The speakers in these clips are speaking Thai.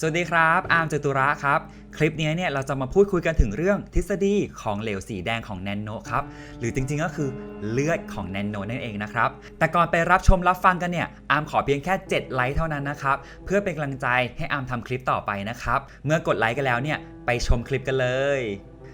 สวัสดีครับ อาร์มจตุระครับ คลิปนี้เนี่ยเราจะมาพูดคุยกันถึงเรื่องทฤษฎีของเหลวสีแดงของแนนโนครับ หรือจริงๆก็คือเลือดของแนนโนนั่นเองนะครับ แต่ก่อนไปรับชมรับฟังกันเนี่ย อาร์มขอเพียงแค่ 7 ไลค์เท่านั้นนะครับ เพื่อเป็นกำลังใจให้อาร์มทำคลิปต่อไปนะครับ เมื่อกดไลค์กันแล้วเนี่ยไปชมคลิปกันเลย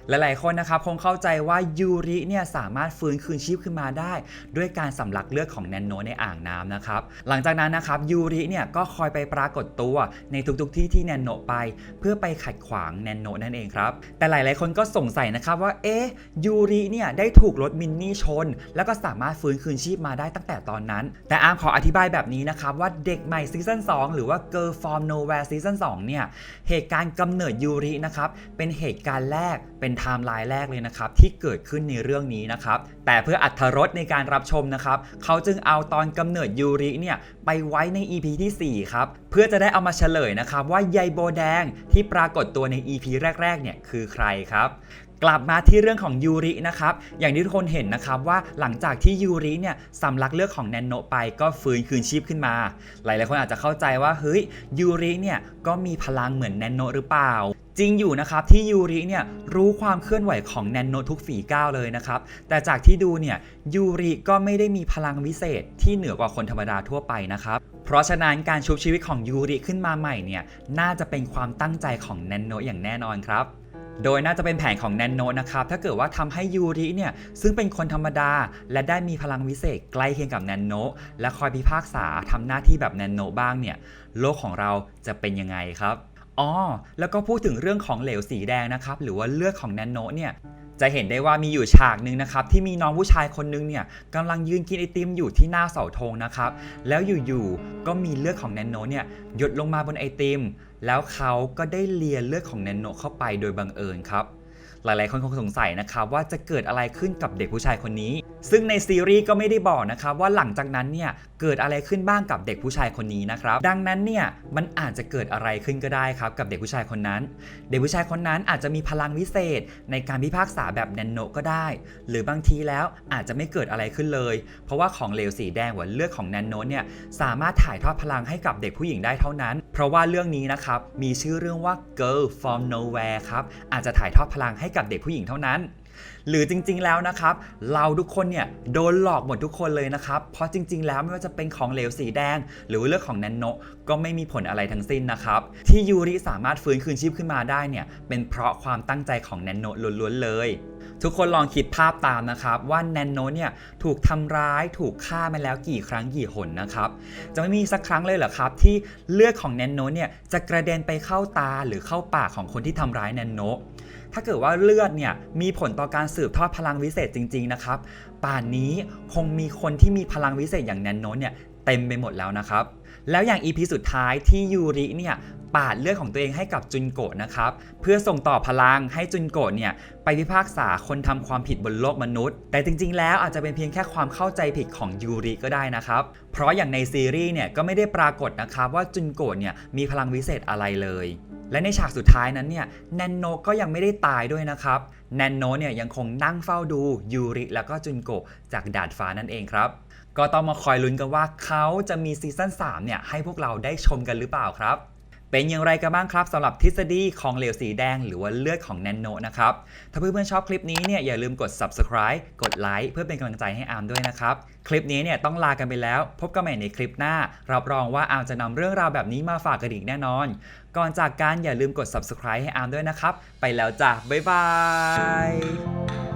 หลายๆคนนะครับคงเข้าใจว่ายูริเนี่ยสามารถฟื้นคืนชีพขึ้นมาได้ ด้วยการสำลักเลือดของแนนโนในอ่างน้ำนะครับ หลังจากนั้นนะครับยูริเนี่ยก็คอยไปปรากฏตัวในทุกๆที่ที่แนนโนไป เพื่อไปขัดขวางแนนโนนั่นเองครับ แต่หลายๆคนก็สงสัยนะครับว่าเอ๊ะยูริเนี่ยได้ถูกรถมินนี่ชน แล้วก็สามารถฟื้นคืนชีพมาได้ตั้งแต่ตอนนั้น แต่อาร์มขออธิบายแบบนี้นะครับว่าเด็กใหม่ซีซั่น2หรือว่า Girl from Nowhere ซีซั่น2เนี่ยเหตุการณ์กำเนิดยูรินะครับเป็นเหตุการณ์แรกเป็นไทม์ไลน์แรกเลยนะครับที่เกิดขึ้นในเรื่องนี้นะครับแต่เพื่ออัธรสในการรับชมนะครับเขาจึงเอาตอนกำเนิดยูริเนี่ยไปไว้ใน EP ที่ 4 ครับ เพื่อจะได้เอามาเฉลยนะครับว่าใยโบแดงที่ปรากฏตัวใน EP แรกๆเนี่ยคือใครครับกลับมาที่เรื่องของยูรินะครับ อย่างที่ทุกคนเห็นนะครับว่าหลังจากที่ยูริเนี่ยสำลักเลือดของแนนโนไปก็ฟื้นคืนชีพขึ้นมา หลายๆคนอาจจะเข้าใจว่าเฮ้ยยูริเนี่ยก็มีพลังเหมือนแนนโนหรือเปล่า จริงอยู่นะครับที่ยูริเนี่ยรู้ความเคลื่อนไหวของแนนโนทุกฝีก้าวเลยนะครับ แต่จากที่ดูเนี่ยยูริก็ไม่ได้มีพลังวิเศษที่เหนือกว่าคนธรรมดาทั่วไปนะครับเพราะฉะนั้นการชุบชีวิตของยูริขึ้นมาใหม่เนี่ยน่าจะเป็นความตั้งใจของแนนโนอย่างแน่นอนครับโดยน่าจะเป็นแผนของแนนโนนะครับ ถ้าเกิดว่าทำให้ยูริเนี่ย ซึ่งเป็นคนธรรมดา และได้มีพลังวิเศษใกล้เคียงกับแนนโน และคอยพิพากษาทำหน้าที่แบบแนนโนบ้างเนี่ย โลกของเราจะเป็นยังไงครับ อ๋อ แล้วก็พูดถึงเรื่องของเหลวสีแดงนะครับ หรือว่าเลือดของแนนโนเนี่ย จะเห็นได้ว่ามีอยู่ฉากหนึ่งนะครับ ที่มีน้องผู้ชายคนนึงเนี่ยกำลังยืนกินไอติมอยู่ที่หน้าเสาธงนะครับ แล้วอยู่ๆ ก็มีเลือดของแนนโนเนี่ยหยดลงมาบนไอติม แล้วเขาก็ได้เลียเลือดของแนนโนเข้าไปโดยบังเอิญครับ หลายๆคนคงสงสัยนะครับว่าจะเกิดอะไรขึ้นกับเด็กผู้ชายคนนี้ ซึ่งในซีรีส์ก็ไม่ได้บอกนะครับว่าหลังจากนั้นเนี่ยเกิดอะไรขึ้นบ้างกับเด็กผู้ชายคนนี้นะครับ ดังนั้นเนี่ยมันอาจจะเกิดอะไรขึ้นก็ได้ครับกับเด็กผู้ชายคนนั้น เด็กผู้ชายคนนั้นอาจจะมีพลังวิเศษ ในการพิพากษาแบบแนนโนก็ได้ หรือบางทีแล้วอาจจะไม่เกิดอะไรขึ้นเลย เพราะว่าของเหลวสีแดงหรือเลือดของแนนโนเนี่ยสามารถถ่ายทอดพลังให้กับเด็กผู้หญิงได้เท่านั้น เพราะว่าเรื่องนี้นะครับมีชื่อเรื่องว่า Girl from Nowhere ครับอาจจะถ่ายทอดพลังให้กับเด็กผู้หญิงเท่านั้น หรือจริงๆแล้วนะครับ เราทุกคนเนี่ยโดนหลอกหมดทุกคนเลยนะครับ เพราะจริง ๆ แล้วไม่ว่าจะเป็นของเหลวสีแดง หรือเลือดของแนนโนก็ไม่มีผลอะไรทั้งสิ้นนะครับ ที่ยูริสามารถฟื้นคืนชีพขึ้นมาได้เนี่ยเป็นเพราะความตั้งใจของแนนโนล้วนๆเลยทุกคนลองคิดภาพตามนะครับว่าแนนโนเนี่ยถูกทำร้ายถูกฆ่ามาแล้วกี่ครั้งกี่หนนะครับจะไม่มีสักครั้งเลยเหรอครับที่เลือดของแนนโนเนี่ยจะกระเด็นไปเข้าตาหรือเข้าปากของคนที่ทำร้ายแนนโน ถ้าเกิดว่าเลือดเนี่ยมีผลต่อการสืบทอดพลังวิเศษจริง ๆ นะครับ ป่านนี้คงมีคนที่มีพลังวิเศษอย่างแนนโนเนี่ยเต็มไปหมดแล้วนะครับ แล้วอย่างอีพีสุดท้ายที่ยูริเนี่ยปาดเลือดของตัวเองให้กับจุนโกะนะครับ เพื่อส่งต่อพลังให้จุนโกะเนี่ยไปพิพากษาคนทำความผิดบนโลกมนุษย์ แต่จริงๆ แล้วอาจจะเป็นเพียงแค่ความเข้าใจผิดของยูริก็ได้นะครับ เพราะอย่างในซีรีส์เนี่ยก็ไม่ได้ปรากฏนะครับว่าจุนโกะเนี่ยมีพลังวิเศษอะไรเลย และในฉากสุดท้ายนั้นเนี่ยแนนโนก็ยังไม่ได้ตายด้วยนะครับแนนโนเนี่ยยังคงนั่งเฝ้าดูยูริแล้วก็จุนโกะจากดาดฟ้านั่นเองครับก็ต้องมาคอยลุ้นกันว่าเขาจะมีซีซั่น3เนี่ยให้พวกเราได้ชมกันหรือเปล่าครับ เป็นอย่างไรกันบ้างครับสำหรับทฤษฎีของเหลวสีแดงหรือว่าเลือดของแนนโนนะครับ ถ้าเพื่อนๆชอบคลิปนี้เนี่ยอย่าลืมกด subscribe กดไลค์เพื่อเป็นกำลังใจให้อาร์มด้วยนะครับ คลิปนี้เนี่ยต้องลากันไปแล้ว พบกันใหม่ในคลิปหน้า รับรองว่าอาร์มจะนำเรื่องราวแบบนี้มาฝากกันอีกแน่นอน ก่อนจากการอย่าลืมกด subscribe ให้อาร์มด้วยนะครับ ไปแล้วจ้ะบ๊ายบาย